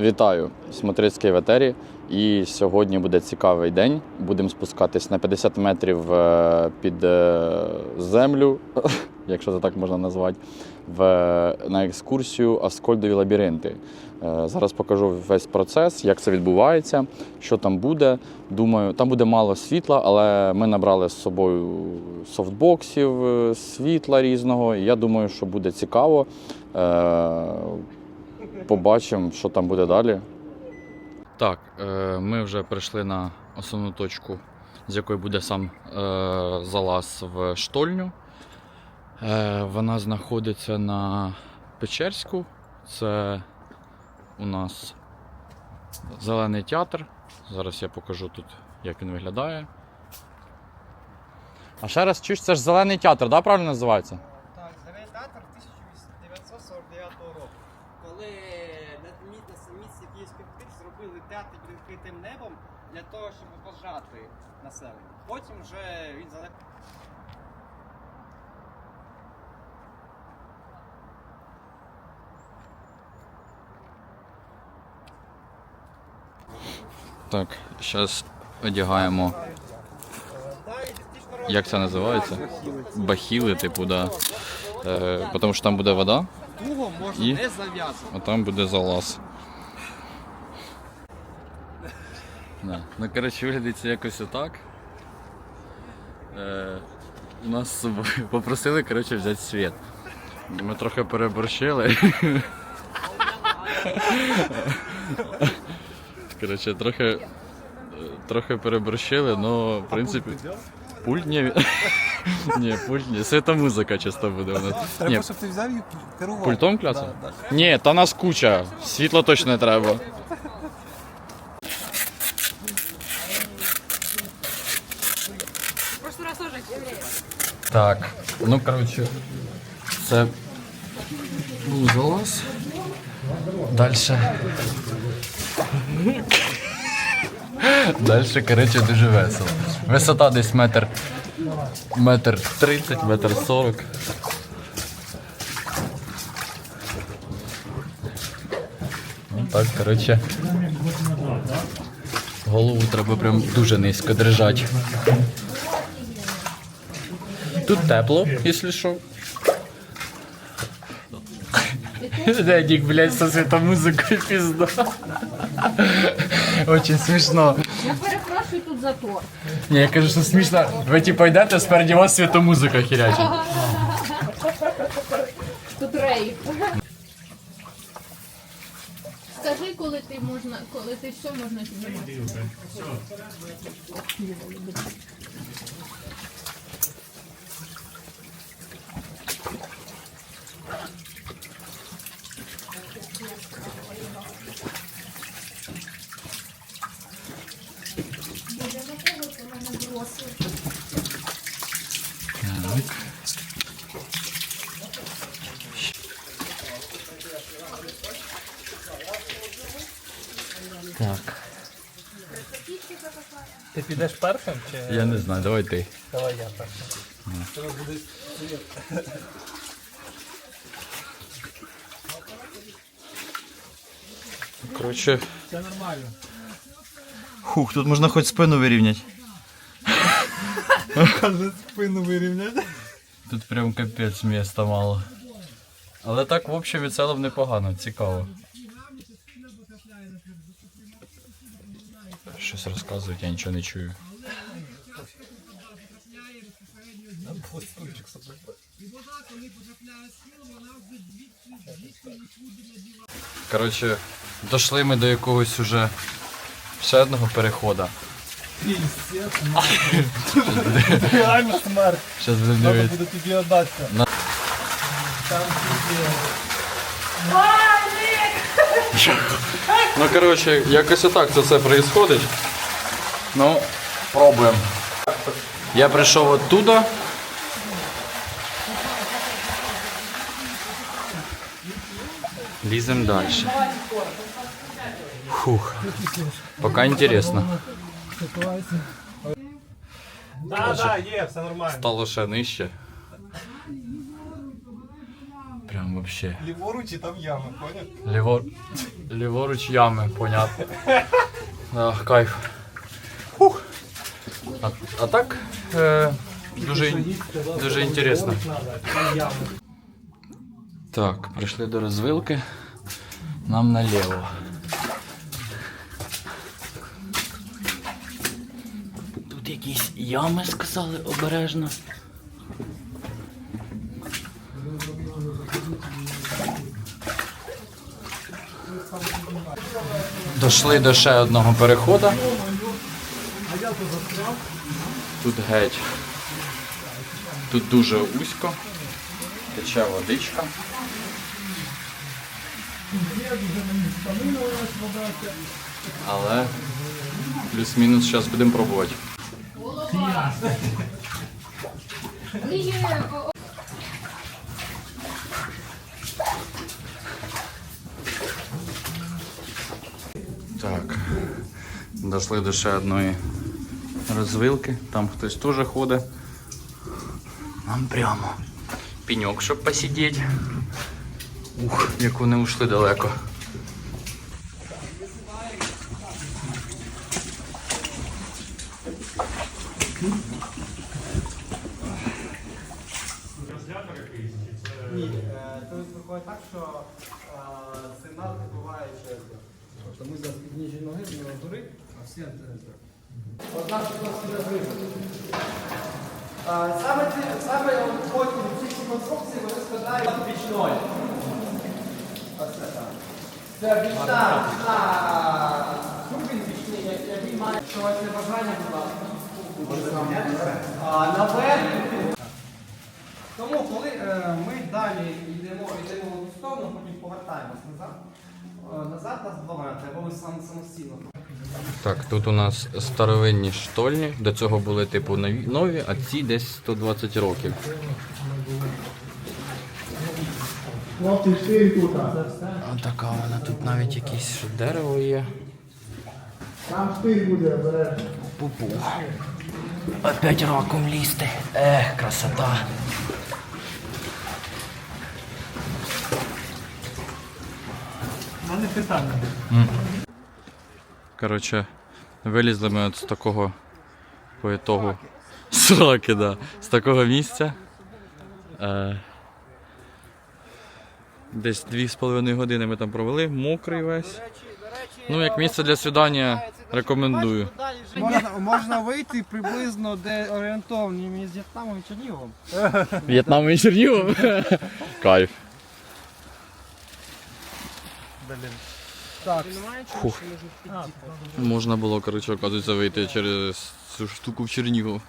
Вітаю, Смотрицький в етері. І сьогодні буде цікавий день. Будемо спускатись на 50 метрів е, під е, землю, якщо це так можна назвати, в, на екскурсію Аскольдові лабіринти. Е, Зараз покажу весь процес, як це відбувається, що там буде. Думаю, там буде мало світла, але ми набрали з собою софтбоксів, світла різного. І я думаю, що буде цікаво. Побачимо, що там буде далі. Так, е, ми вже прийшли на основну точку, з якої буде сам е, залаз в штольню. Е, Вона знаходиться на Печерську. Це у нас зелений театр. Зараз я покажу тут, як він виглядає. А ще раз чуєш, це ж зелений театр, да, правильно називається? Так, Зелений театр 1949 року. Коли на мі- на місці Київської зробили театр під відкритим небом для того, щоб пожати населення. Потім вже він залег. Так, зараз одягаємо. Як це називається? Бахіли, типу, да. Е, тому що там буде вода, Туго можна І? не зав'язувати. а там буде залаз. Да. Ну, коротше, виглядить якось отак. Е, нас з собою попросили коротше, взяти світ. Ми трохи переборщили. Коротше, трохи, трохи переборщили, але в принципі. Пульт ні. Ні, пульт ні. Свята музика часто буде у нас. Треба, щоб ти взяв і керував. пультом кляцав? Ні, та нас куча. Світла точно не треба. Так, ну коротше, це був залаз. Дальше. Дальше, коротше, дуже весело. Висота десь метр. Метр тридцять, метр сорок. Ну так, коротше. Голову треба прям дуже низько держати. Тут тепло, якщо що. Дядік, блядь, со світомузикою пізда. Очень смішно. Я перепрошую тут затор. Ні, я кажу, що смішно. Ви типу йдете, спереді вас світомузика хірячить. Тут рейв. Скажи, коли ти можна, коли ти все можна знімати. Так. Ти підеш першим чи Я не знаю, давай ти. давай я першим? Буде Коротше, Це нормально. хух, тут можна хоч спину вирівняти. Каже, спину вирівняти. Тут прям капець міста мало. Але так, в общем і цілому непогано, цікаво. Щось розказують, я нічого не чую. Коротше, дійшли ми до якогось уже ще одного переходу. Реально смерть. Зараз будемо Треба дивитися. буде тобі віддатися. На- Там тобі. Ну, коротше, якось отак це все відбувається. Ну, пробуємо. Я прийшов оттуда. Ліземо далі. Фух. Поки інтересно. Да, да, є, все нормально. Стало ще нижче. Прям Вообще. Ліворуч і там яма, поняв? Лівор... Ліворуч ями, понятно. Да, кайф. А, а так е, дуже, дуже інтересно. Там яма. Так, прийшли до розвилки. Нам наліво. Якісь ями сказали обережно. Дошли до ще одного переходу. Тут геть. Тут дуже вузько. Тече водичка. Але плюс-мінус зараз будемо пробувати. Голова. Ви є, о, Так, дошли до ще одної розвилки. Там хтось теж ходить. Нам прямо пеньок, щоб посидіти. Ух, як вони ушли далеко. Ні, е, то виходить так, що е, сигнал буває через. Тобто ми за підніжжя ноги, з нього гори, а всі антигенери. Одна зрива. Саме ці, саме потім ці конструкції вони складають бічною. Оце так. Це бічна, ступінь бічний, який має що ось бажання, будь ласка. Наверх тому, коли е, ми далі йдемо, йдемо в одну сторону, потім повертаємось назад, е, назад нас два метри, або ми сам самостійно. Так, тут у нас старовинні штольні. До цього були типу нові, нові, а ці десь 120 років. Хлопці, тут. Отака вона тут навіть якесь ще дерево є. Там штирь буде. Пупу. Опять раком лізти. Ех, красота. У мене питання. Коротше, вилізли ми от з такого по ітогу. Сраки, да. З такого місця. Е, десь 2,5 години ми там провели, мокрий весь. Ну, як місце для свідання, рекомендую. Можна, можна вийти приблизно де орієнтовні між В'єтнамом і Черніговом. В'єтнам і Чернігов. Кайф. Так. Можна було, коротше, оказується, вийти через цю штуку в Чернігов.